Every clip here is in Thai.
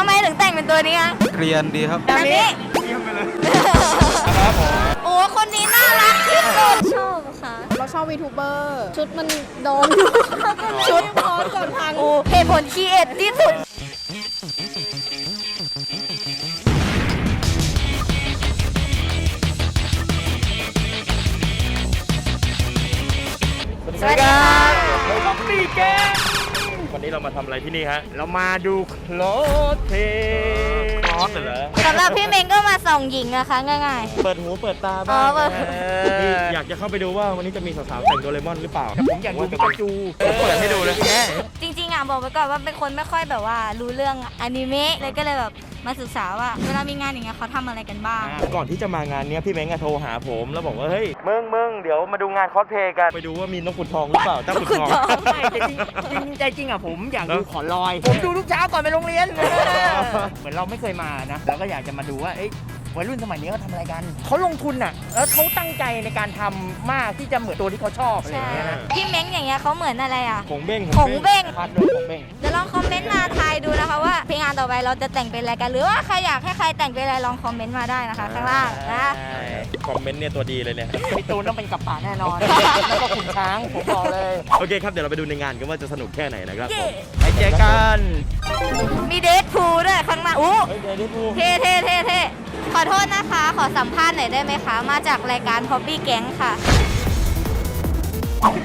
ทำไมถึงแต่งเป็นตัวนี้คะเกรียนดีครับอันนี้ครับผมโอ้คนนี้น่ารักที่สุดชอบค่ะ เราชอบวีทูเบอร์ชุดมันโดนอยู่ชุดพร้อมก่อนพังโอ้เหตุผลคีเอทที่สุดสวัสดีครับป๊อปปี้แกง วันนี้เรามาทำอะไรที่นี่ฮะเรามาดูโคลสเพลย์คลอสเหรอสำหรับพี่เมงก็มาส่องหญิงนะคะง่าย เปิดหูเปิดตาอ๋บ้าองเปิด นะนี่อยากจะเข้าไปดูว่าวันนี้จะมีสาวๆแต่งโดเรมอนหรือเปล่าแต่ผมอยากดูปิกาจู ผมเปิดให้ดูเลย แค่ๆจริงๆอะบอกไว้ก่อนว่าเป็นคนไม่ค่อยแบบว่า รู้เรื่องอนิเมะเลยก็เลยแบบมาศึกษาว่าเวลามีงานอย่างเงี้ยเขาทำอะไรกันบ้าง ก่อนที่จะมางานเนี้ยพี่เม้งอะโทรหาผม แล้วบอกว่าเฮ้ยมึงมึงเดี๋ยวมาดูงานคอสเพลย์กันไปดูว่ามีนกขุนทองหรือเปล่าเจ้าขุนทองนกขุนทอง ไม่แต่จริงจริงใจจริงอะผมอยากดูแล้วขอลอย ผมดูทุกเช้าก่อนไปโรงเรียน เหมือนเราไม่เคยมานะเราก็อยากจะมาดูว่าเอ้ย วัยรุ่นสมัยนี้เขาทำอะไรกัน เขาลงทุนอะ แล้วเขาตั้งใจในการทำมากที่จะเหมือนตัวที่เขาชอบอะไรอใช่ย่างเงี้ยนะพี่เม้งอย่างเงี้ยเขาเหมือนอะไรอะผงเบ้งผงเบ้งพัดด้วยผมเบ้งเดี๋ยวลองคอมเมนต์มาทายดูนะคะว่าเพลงงานต่อไปเราจะแต่งเป็นอะไรกันหรือว่าใครอยากให้ใครแต่งเป็นอะไรลองคอมเมนต์มาได้นะคะข้างล่างนะ ใช่คอมเมนต์เนี่ยตัวดีเลยเนี่ย พี่ตูนต้องเป็นกับป่าแน่นอน แล้วก็ขุนช้างผมบอกเลย โอเคครับ เดี๋ยวเราไปดูในงานกันว่าจะสนุกแค่ไหนนะครับเย้ไปเจอกัน มีเดทพูลด้วยข้างหน้าอู้เฮ้ยเดี๋ยวนี้พูเท่เท่เท่เท่ ขอโทษนะคะ ขอสัมภาษณ์หน่อยได้ไหมคะ มาจากรายการ Hobby Gang ค่ะ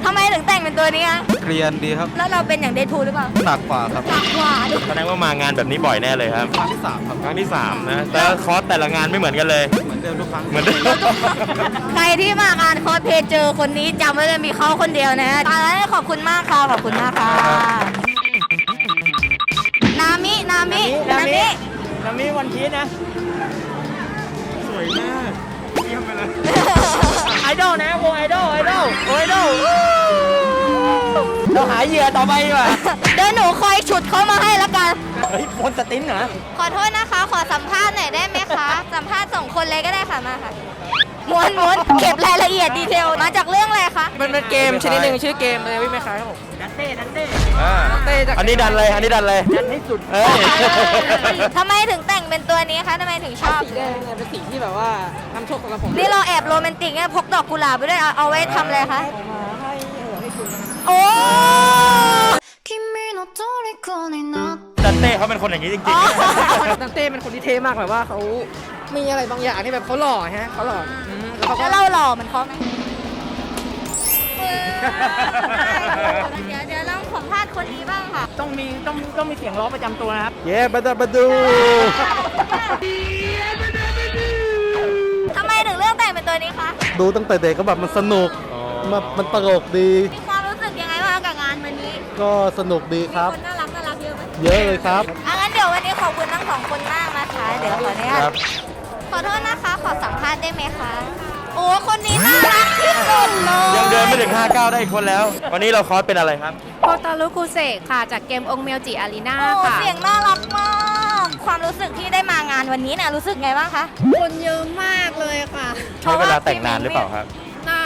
ทำไมถึงแต่งเป็นตัวนี้คะเกรียนดีครับแล้วเราเป็นอย่างเดทพูลหรือเปล่าหนักกว่าครับหนักกว่าด้วยแสดงว่ามางานแบบนี้บ่อยแน่เลยครับ ครั้งที่สามครับ ครั้งที่สามนะแต่คอร์สแต่ละงานไม่เหมือนกันเลย เหมือนเดิมทุกครั้งเหมือนเดิมใครที่มางานคอสเพลย์เจอคนนี้จำไว้เลยมีเขาคนเดียวนะตอนนั้นขอบคุณมากค่ะ ขอบคุณมากค่ะ นามิ นามิ นามิ นามิวันพีชนะส วยมากไอดอลนะวงไอดอลไอดอลไอดอลเราหาเหยื่อต่อไปดีกว่าเดี๋ยวหนูคอยฉุดเขามาให้แล้วกัน เฮ้ยพลสตินเหรอขอโทษนะคะ ขอสัมภาษณ์หน่อยได้ไหมคะ สัมภาษณ์สองคนเลยก็ได้ค่ะมาค่ะม้วนม้วนเก็บรายละเอียดดีเทลมาจากเรื่องอะไรคะ มันเป็นเกมชนิดหนึ่งชื่อเกมเลยไม่คล้ายครับผมดันเต้ดันเต้ อ่า เต้จาก อันนี้ดันเลย อันนี้ดันเลย ดันให้สุด เอ้ย ทำไมถึงแต่งเป็นตัวนี้คะทำไมถึงชอบ สีแดงเนี่ยเป็นสีที่แบบว่านำโชคสำหรับผม นี่เราแอบโรแมนติกเนี่ยพกดอกกุหลาบไปด้วย เอาเอาไว้ทำอะไรคะ มาให้เออให้คุณ โอ้ 君の虜になって ดันเต้เขาเป็นคนอย่างนี้จริง อ๋อ ดังเต้เป็นคนที่เท่มากแบบว่าเขามีอะไรบางอย่างที่แบบเขาหล่อฮะเขาหล่ออืมแล้วเขาก็ แล้วเราหล่อเหมือนเขาไหมเดี๋ยวเดี๋ยวลอง า สัมภาษณ์คนนี้บ้างค่ะต้องมีต้องต้องมีเสียงร้องประจำตัวนะครับ เย้บัดบัดดู ทำไมถึงเลือกแต่งเป็นตัวนี้คะ ดูตั้งแต่เด็กก็แบบมันสนุกอ๋อ มันมันตลกดี มีความรู้สึกยังไงบ้างกับงานวันนี้ ก็สนุกดีครับ คนน่ารักน่ารักเยอะไหมเยอะเลยครับ อะงั้นเดี๋ยววันนี้ขอบคุณทั้งสองคนมากนะคะ เดี๋ยวขออนุญาตครับขอโทษนะคะ ขอสัมภาษณ์ได้ไหมคะ โอ้ คนนี้น่า รักที่สุดเลยยังเดินไม่ถึง 59 ได้อีกคนแล้ว วันนี้เราคอร์สเป็นอะไรครับ โคตารุคุเซค่ะ จากเกมองเมลจิอารีนาโอ้ค่ะ เสียงน่ารักมาก ความรู้สึกที่ได้มางานวันนี้เนี่ยรู้สึกไงบ้างคะ คนเยอะมากเลยค่ะ ใช้เวลาแต่งนานหรือเปล่าครับน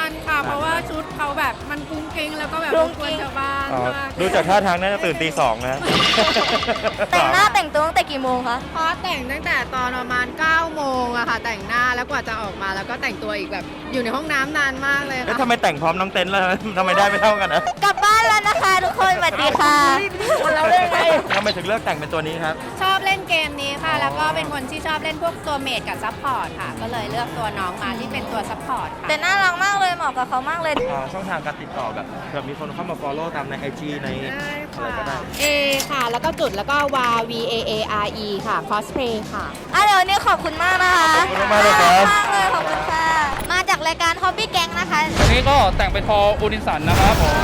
านค่ะ เพราะว่าชุดเขาแบบมันกุ้งกิ้งแล้วก็แบบกุ้รงบกิ้กวนงชาวบ้านอ๋อมากดูจากท่าทางน่าจะตื่นตีสองนะ แต่งหน้าแต่งตัวตั้งแต่กี่โมงคะ เพราะแต่งตั้งแต่ตอนประมาณ9โมงอะค่ะ แต่งหน้าแล้วกว่าจะออกมาแล้วก็แต่งตัวอีกแบบอยู่ในห้องน้ำนานมากเลยแล้วค่ะ ทำไมแต่งพร้อมน้องเต้นแล้วทำไมได้ไม่เท่ากันนะ กลับบ้านแล้วนะคะทุกคนสวัสดีค่ะ คนเราได้ไงทำไมถึงเลือกแต่งเป็นตัวนี้ครับ ชอบเล่นเกมนี้ค่ะ แล้วก็เป็นคนที่ชอบเล่นพวกตัวเมดกับซัพพอร์ตค่ะ ก็เลยเลือกตัวน้องมาที่เป็นตัวซัพพอร์ตค่ะแต่น่ารักมากเลยเหมาะกับเขามากเลย อ่าช่องทางการติดต่อแบบเผื่อมีคนเข้ามา follow ตามใน IG ในอะไรก็ได้ A ค่ะ แล้วก็จุดแล้วก็ W V A A R E ค่ะ cosplay ค่ะ อะเดี๋ยววันนี้ขอบคุณมากนะคะขอบคุณมากเลยครับ มากเลยขอบคุณค่ะ มาจากรายการ Hobby Gang นะคะ วันนี้ก็แต่งเป็นทออูนินสันนะครับผม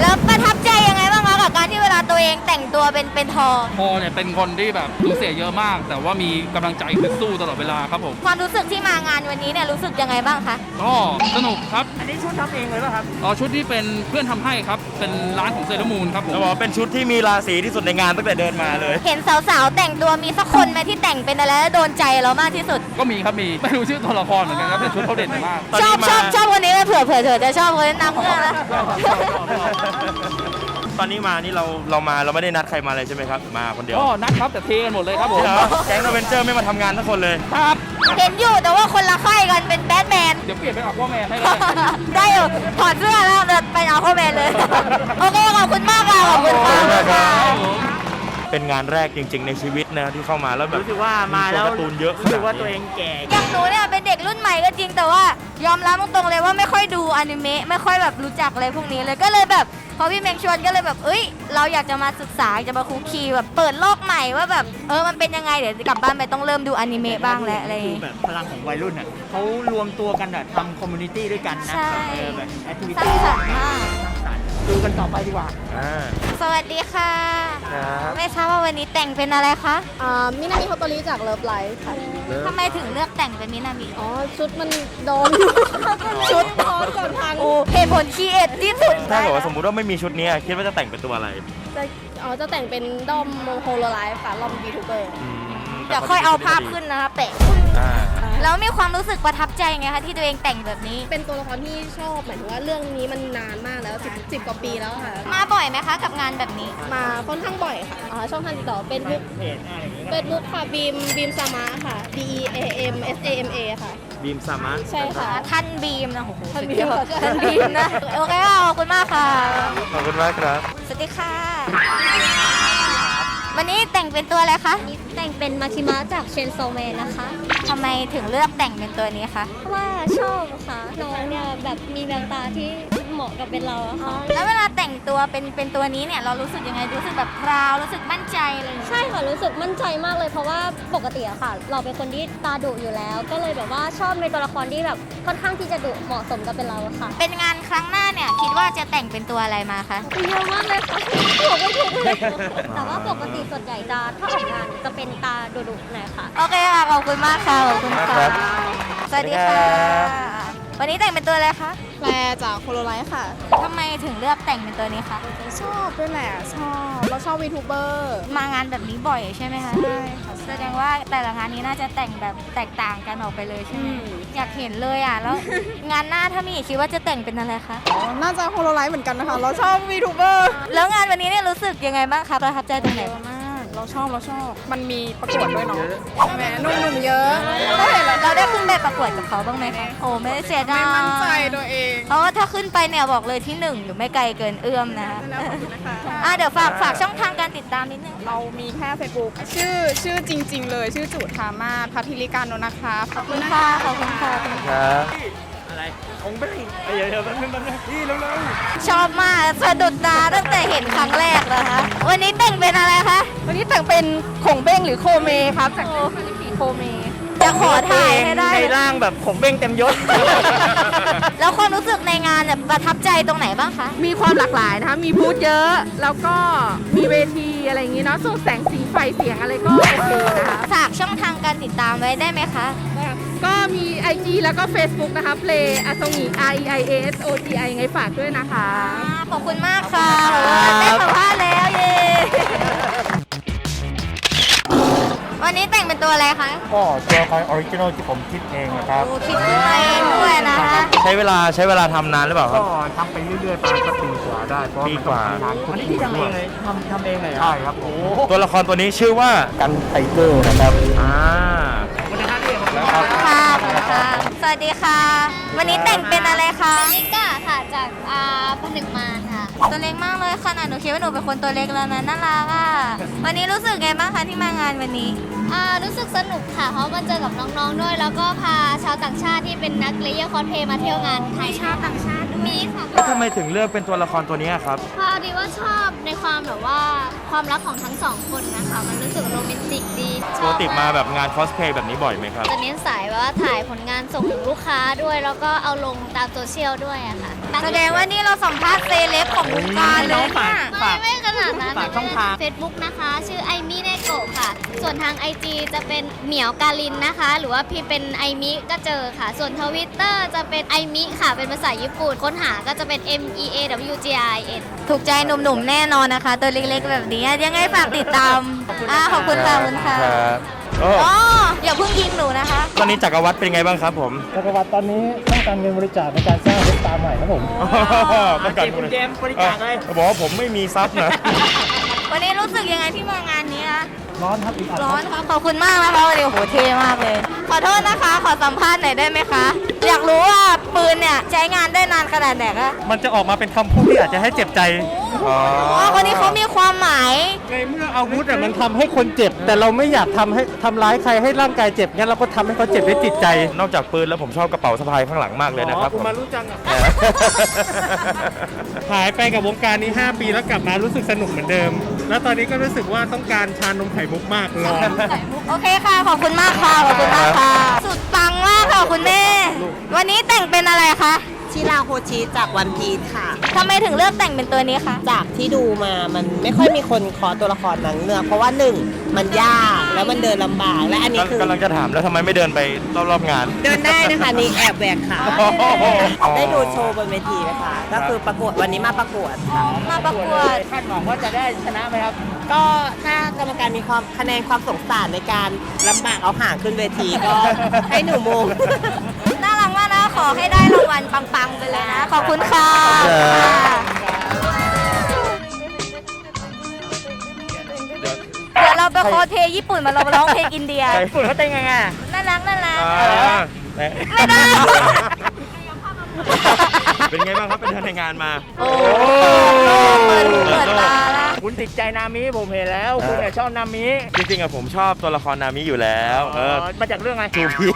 แล้วประทับ ตัวเองแต่งตัวเป็นเป็นทอทอเนี่ยเป็นคนที่แบบสูญเสียเยอะมาก แต่ว่ามีกำลังใจคือสู้ตลอดเวลาครับผมความรู้สึกที่มางานวันนี้เนี่ยรู้สึกยังไงบ้างคะ ก็สนุกครับอันนี้ชุดทำเองเลยป่ะครับเอ๋อชุดที่เป็นเพื่อนทำให้ครับ เป็นร้านของเซเลอร์มูนครับผมจะบอกว่าเป็นชุดที่มีราศีที่สุดในงานตั้งแต่เดินมาเลย เห็นสาวๆแต่งตัวมีสักคนไหมที่แต่งเป็นอะไรแล้วโดนใจเรามากที่สุด ก็มีครับมีไม่รู้ชื่อตัวละครเหมือนกันครับแต่ชุดเขาเด่นมาก ตอนชนี้อบมา ชอบชอบคนนี้เผื่อเผื่อเธอจะชอบคนนั้นนำเพื่อนแล้วต ตอนนี้มานี่เราเรามาเราไม่ได้นัดใครมาเลยใช่ไหมครับ มาคนเดียวก็นัดครับแต่เทกันหมดเลยครับผจริมงเหรอแก๊งโนเวนเจอร์ไม่มาทำงานทั้งคนเลย ครับ เห็นอยู่แต่ว่าคนละค่ายกันเป็นแบทแมน เดี๋ยวเปลี่ยนเป็นออกว่าแมนให้เลยได้อยู่ถอดเสื้อแล้วเดินไปเอาเข้าแมนเลย โอเคขอบคุณมากค่ะขอบคุณขอบคุณมากครัค่ะบ เป็นงานแรกจริง ๆ ในชีวิตนะที่เข้ามาแล้วแบบรู้สึกว่ามาแล้วตัวการ์ตูนเยอะขรู้สึนากดว่านี้ตัวเองแก่อย่างหนูเนี่ยเป็นเด็กรุ่นใหม่ก็จริงแต่ว่ายอมรับตรงๆเลยว่าไม่ค่อยดูอนิเมะไม่ค่อยแบบรู้จักอะไรพวกนี้เลยก็เลยแบบพอพี่เมงชวนก็เลยแบบเอ้ย เราอยากจะมาศึกษาอยากจะมาคุกคีแบบเปิดโลกใหม่ว่าแบบเออมันเป็นยังไงเดี๋ยวกลับบ้านไปต้องเริ่มดูอนิเมะบ้างแล้วอะไรอย่างดูงี้แบบพลังของวัยรุ่นอะเขารวมตัวกันอะทำคอมมูนิตี้ด้วยกันนะใช่ เออแบบแอคทิวิสร้าตี้งสรรค์มาก ดูกันต่อไปดีกว่า อ่าสวัสดีค่ะ ครับไม่ทราบว่าวันนี้แต่งเป็นอะไรคะอ่ามินามิโฮโตริจากเลิฟไลฟ์ค่ะทำไมถึงเลือกแต่งเป็นมินามิอ๋อ ชุดมันโดนอยู่ชุดพร้อมก่อนทางโอ้เหตุผลคีเอทที่สุดถ้าเกิดว่าสมมุติว่าไม่มีชุดนี้อะคิดว่าจะแต่งเป็นตัวอะไรจะอ๋อจะแต่งเป็นด้อมโฮโลไลฟ์ค่ะลอมยูทูบเบอร์ อืมเดี๋ยวค่อยเอาภาพขึ้นนะคะแปะ อ่า แล้วมีความรู้สึกประทับใจไงคะที่ตัวเองแต่งแบบนี้ เป็นตัวละครที่ชอบหมายถึงว่าเรื่องนี้มันนานมากแล้วสิบสิบกว่าปีแล้วค่ะ มาบ่อยไหมคะกับงานแบบนี้ มาค่อนข้างบ่อยค่ะอ่าช่องทางติดต่อเป็นบุ๊กเพจอะไรอย่างเงี้ยเฟซบุ๊กค่ะบีมบีมซามะค่ะ B E A M S A M A ค่ะ บีมสามารถใช่ค่ะ ท่านบีมนะโอ้โหท่านสุดบียมอดค่ะท่านบีมนะ โอเคค่ะขอบคุณมากค่ะ ขอบคุณมากครับ สวัสดีค่ะ วันนี้แต่งเป็นตัวอะไรคะแต่งเป็นมาคิมะจากเชนโซเมนนะคะ ทำไมถึงเลือกแต่งเป็นตัวนี้คะ เพราะว่าชอบค่ะน้องเนี่ยแบบมีแววตาที่ เหมาะกับเป็นเราอะค่ะ แล้วเวลาแต่งตัวเป็นเป็นตัวนี้เนี่ยเรารู้สึกยังไงรู้สึกแบบพราวรู้สึกมั่นใจอะไรอย่างเงี้ยใช่ค่ะรู้สึกมั่นใจมากเลยเพราะว่าปกติอะค่ะ เราเป็นคนที่ตาดุอยู่แล้ว ก็เลยแบบว่าชอบในตัวละครที่แบบค่อนข้างที่จะดุเหมาะสมกับเป็นเราอะค่ะเป็นงานครั้งหน้าเนี่ยคิดว่าจะแต่งเป็นตัวอะไรมาคะเยอะมากเลยค่ะบอกไม่ถูกเลยแต่ว่าปกติส่วนใหญ่จะถ้าออกงานจะเป็นตาดุๆหน่อยค่ะ โอเคค่ะขอบคุณมากค่ะขอบคุณขอบคุณค่ะครับสวัสดีค่ะ วันนี้แต่งเป็นตัวอะไรคะ แปลจากโฮโลไลฟ์ค่ะ ทำไมถึงเลือกแต่งเป็นตัวนี้คะ ชอบด้วยแหละชอบเราชอบวีทูเบอร์มางานแบบนี้บ่อยใช่ไหมคะ ใช่ค่ะแสดงว่าแต่ละงานนี้น่าจะแต่งแบบแตกต่างกันออกไปเลยใช่ไหมอืมอยากเห็นเลยอะ แล้ว งานหน้าถ้ามีอีกคิดว่าจะแต่งเป็นอะไรคะอ๋อน่าจะโฮโลไลฟ์เหมือนกันนะคะ เราชอบวีทูเบอร์แล้วงานวันนี้เนี่ยรู้สึกยังไงบ้างคะประทับใจตรงไหนเยอะมาก เราชอบเราชอบ มันมีประกวดด้วยเนาะแหมหนุ่มๆเยอะ เราเห็นแล้วเราได้ขึ้นไปประกวดกับเขาบ้างไหมคะโอ้ไม่ได้เสียดายไม่มั่นใจตัวเองเพราะว่าถ้าขึ้นไปเนี่ยบอกเลยที่หนึ่งอยู่ไม่ไกลเกินเอื้อมนะคะแล้วขอบคุณนะคะอะเดี๋ยวฝากฝากช่องทางการติดตามนิดนึง เรามีแค่ Facebook ชื่อชื่อจริง ๆ เลยชื่อจุธามาศพัทธิริการนนท์นะคะขอบขอบคุคุณณนะค่ะคะขอบคุณค่ะ ครับ อะไรของเบ้งเดี๋ยวเดี๋ยวแป๊บนึงแป๊บนึงพี่เร็ว ชอบมากสะดุดตาตั้งแต่เห็นครั้งแรกนะคะวันนี้แต่งเป็นอะไรคะ วันนี้แต่งเป็นของเบ้งหรือโคเมครับจากโคเม จะขอถ่ายให้ได้ ในร่างแบบผมเบ้งเต็มยศ แล้วความรู้สึกในงานเนี่ยประทับใจตรงไหนบ้างคะ มีความหลากหลายนะคะ มีบูธเยอะ แล้วก็มีเวทีอะไรอย่างนี้เนาะส่วนแสงสีไฟเสียงอะไรก็โอเคนะคะ ฝากช่องทางการติดตามไว้ได้ไหมคะ ก็มี IG แล้วก็ Facebook นะคะ Play อาซงี I I A S O G I ยังไงฝากด้วยนะคะ ขอบคุณมากค่ะได้สัมภาษณ์แล้ว วันนี้แต่งเป็นตัวอะไรคะก็ตัวละครออริจินอลที่ผมคิดเองนะครับ ดูคิดตัวเองด้วยนะคะๆใช้เวลาใช้เวลาทำนานหรือเปล่าคก็รับทำไปเรื่อยๆประมาณสักปีกว่าได้เพราะปีมันกว่าต้องทำงานทุกอันนี้ทีที่ทำเอด้วยงเลยทำทำเองเลยเหรอใช่ครับผมตัวละครตัวนี้ชื่อว่ากันไทเกอร์นะครับ อ่าค่ะขอบคุณค่ะ สวัสดีค่ะ วันนี้แต่งเป็นอะไรคะนิก้าค่ะจากอ่าผนึกมารค่ะ ตัวเล็กมากเลยขนาดหนูคิดว่าหนูเป็นคนตัวเล็กแล้วนะน่ารักอะ วันนี้รู้สึกไงบ้างคะที่มางานวันนี้ อ่ารู้สึกสนุกค่ะ เพราะมาเจอกับน้องๆด้วย แล้วก็พาชาวต่างชาติที่เป็นนักเลเยอร์คอสเพลย์มาเที่ยวงานไทยชาวต่างชาติมีค่ะแล้วทำไมถึงเลือกเป็นตัวละครตัวนี้ครับ พอดีว่าชอบในความแบบว่าความรักของทั้งสองคนนะคะ มันรู้สึกโรแมนติกดีปกติมาแบบงานคอสเพลย์แบบนี้บ่อยไหมครับ จะเน้นสายแบบว่าถ่ายผลงานส่งถึงลูกค้าด้วย แล้วก็เอาลงตามโซเชียลด้วยอะค่ะแสดงว่านี่เราสัมภาษณ์เซเลบของวงการเลยฝากเนี่ย ฝาก ไม่ไม่ขนาดนั้นฝากช่องทาง เฟซบุ๊กนะคะ ชื่อไอมิเน โกะค่ะ ส่วนทาง IG จะเป็นเหมียวกาลินนะคะ หรือว่าพี่เป็นไอมิก็เจอค่ะ ส่วนทวิตเตอร์จะเป็นไอมิค่ะ เป็นภาษาญี่ปุ่น ค้นหาก็จะเป็น M E A W G I N ถูกใจหนุ่มๆแน่นอนนะคะ ตัวเล็กๆแบบนี้ยังไงฝากติดตามอ่าขอบคุณค่ะขอบคุณค่ะครับโอ้อ๋ออย่าเพิ่งยิงหนูนะคะ ตอนนี้จักรวรรดิเป็นไงบ้างครับผมจักรวรรดิตอนนี้ต้องการเงินบริจาคในการสร้างเว็บตาใหม่ครับผมต้องการคุณเจมส์บริจาคเลย เขาบอกว่าผมไม่มีทรัพย์นะวันนี้ รู้สึกยังไงที่มางานนี้นะร้อนครับอีกอัดร้อนครับขอบคุณมากนะคะวันนี้โอ้โหเท่มากเลย ขอโทษนะคะ ขอสัมภาษณ์หน่อยได้ไหมคะ อยากรู้ว่าปืนเนี่ยใช้งานได้นานขนาดไหนคะมันจะออกมาเป็นคำพูดที่อาจจะให้เจ็บใจ อ๋ออ๋อคนนี้เขามีความหมาย ในเมื่ออาวุธอะมันทำให้คนเจ็บ แต่เราไม่อยากทำให้ทำร้ายใครให้ร่างกายเจ็บงั้นเราก็ทำให้เขาเจ็บด้วยจิตใจนอกจากปืนแล้วผมชอบกระเป๋าสะพายข้างหลังมากเลยนะครับอ๋อผมมารู้จังอะ หายไปกับวงการนี้ 5 ปีแล้วกลับมารู้สึกสนุกเหมือนเดิม แล้วตอนนี้ก็รู้สึกว่าต้องการชานมไข่มุกมากร้อนโอเคค่ะ ขอบคุณมากค่ะ ขอบคุณมากค่ะ สุดปังมากค่ะคุณแม่ วันนี้แต่งเป็นอะไรคะ ชิราโฮชิจากวันพีชค่ะ ทำไมถึงเลือกแต่งเป็นตัวนี้คะ จากที่ดูมามันไม่ค่อยมีคนคอตัวละครนางเงือกเพราะว่าหนึ่งมันยากแล้วมันเดินลำบากและอันนี้คือ กำลังจะถามแล้วทำไมไม่เดินไปรอบๆงาน เดินได้นะคะนี่แอบแหวกขาโอ้โห ได้ดูโชว์บนเวทีไหมคะก็คือประกวดวันนี้มาประกวดค่ะมาประกวด คาดหวังว่าจะได้ชนะไหมครับ ก็ถ้ากรรมการมีความคะแนนความสงสารในการลำบากเอาห่างขึ้นเวทีก็ให้หนูโมง อให้ได้รางวัลปังๆไปเลยนะ ขอบคุณค่ะเดี๋ยวเราไปโคเทญี่ปุ่นมาเราร้องเพลงอินเดียญี่ปุ่นเขาเต้นยังไงอะน่ารักน่ารักอ่าแหมไม่ได้ เป็นไงบ้างครับเป็นในงานมา โอ้เปิดหูเปิดตาละคุณติดใจนามิผมเห็นแล้ว คุณเนี่ยชอบนามิจริงๆอะผมชอบตัวละครนามิอยู่แล้ว เออมาจากเรื่องอะไรจูพี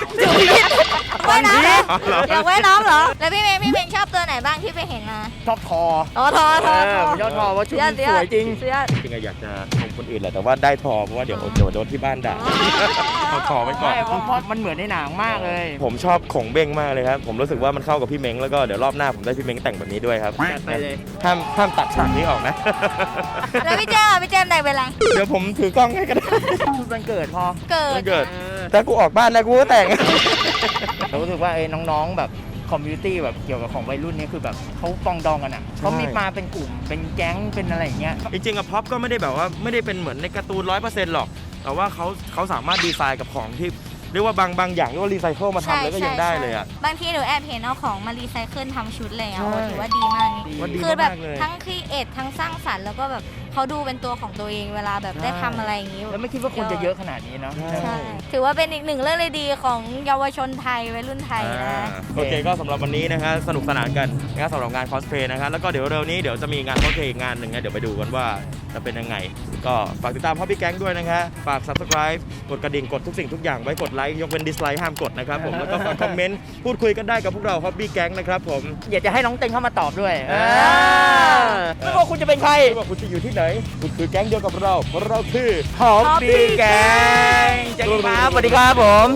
ว่ายน้ำเหรออ๋อเหรออยากว่ายน้ำเหรอ แล้วพี่เมย์พี่เมย์ชอบตัวไหนบ้างที่ไปเห็นมาชอบทออ๋อทอทอทอเผมชอบทอว่าชุดมันสวยจริง เสื้อจริงๆอะอยากจะชมคนอื่นแหละแต่ว่าได้ทอเพราะว่าเดี๋ยวเดี๋ยวโดนที่บ้านด่าเอาทอไว้ก่อน ใช่เพราะเพราะมันเหมือนในหนังมากเลย ผมชอบขงเบ้งมากเลยครับ ผมรู้สึกว่ามันเข้ากับพี่เม้งแล้วก็เดี๋ยวรอบหน้าผมได้พี่เม้งแต่งแบบนี้ด้วยครับจัดไปเลย ห้ามห้ามตัดฉากนี้ออกนะ แล้วพี่เจมส์อะพี่เจมส์แต่งเป็นอะไรเดี๋ยวผมถือกล้องให้ก็ได้มันเกิดพอ เกิมัดนเกิด ถ้ากูออกบ้านนะกูก็แต่ง เรารู้สึกว่าเอ้ยน้องๆแบบคอมมูนิตี้แบบเกี่ยวกับของวัยรุ่นเนี่ยคือแบบเขาปองดองกันอะเขามีมาเป็นกลุ่มเป็นแก๊งเป็นอะไรอย่างเงี้ย จริงๆอะพ็อปก็ไม่ได้แบบว่าไม่ได้เป็นเหมือนในการ์ตูนร้อยเปอร์เซ็นต์หรอก แต่ว่าเขาเขาสามารถดีไซน์กับของที่เรียกว่าบางบางอย่างเรียกว่ารีไซเคิลมาทำแล้วก็ยังได้เลยอะบางทีหนูแอบเห็นเอาของมารีไซเคิลทำชุดเลยอะใช่โอ้ถือว่าดีมากนี่ว่าดีคือแบบมากเลยทั้งครีเอททั้งสร้างสรรค์แล้วก็แบบ เขาดูเป็นตัวของตัวเองเวลาแบบได้ทำอะไรอย่างนี้ แล้วไม่คิดว่าคนจะเยอะขนาดนี้เนาะ ใช่ ถือว่าเป็นอีกหนึ่งเรื่องเลยดีของเยาวชนไทยวัยรุ่นไทยอ่านะ โอเคก็สำหรับวันนี้นะฮะสนุกสนานกันนะครับสำหรับงานคอสเพลย์นะครับแล้วก็เดี๋ยวเร็วนี้เดี๋ยวจะมีงานคอสเพลย์อีกงานหนึ่งนะเดี๋ยวไปดูกันว่า จะเป็นยังไง ก็ฝากติดตามพ่อพี่แก๊งด้วยนะคะฝาก subscribe กดกระดิ่งกดทุกสิ่งทุกอย่างไว้กดไลค์ยกเว้นดิสไลค์ห้ามกดนะครับผมแล้วก็ฝากคอมเมนต์พูดคุยกันได้กับพวกเราพ่อพี่แก๊งนะครับผมอยากจะให้น้องเต็งเข้ามาตอบด้วยอ่าไม่ว่าคุณจะเป็นใครไม่ว่าคุณจะอยู่ที่ไหน คุณคือแก๊งเดียวกับเราเพราะเราคือหอมปีแกงเจักรครับสวัสดีครับผม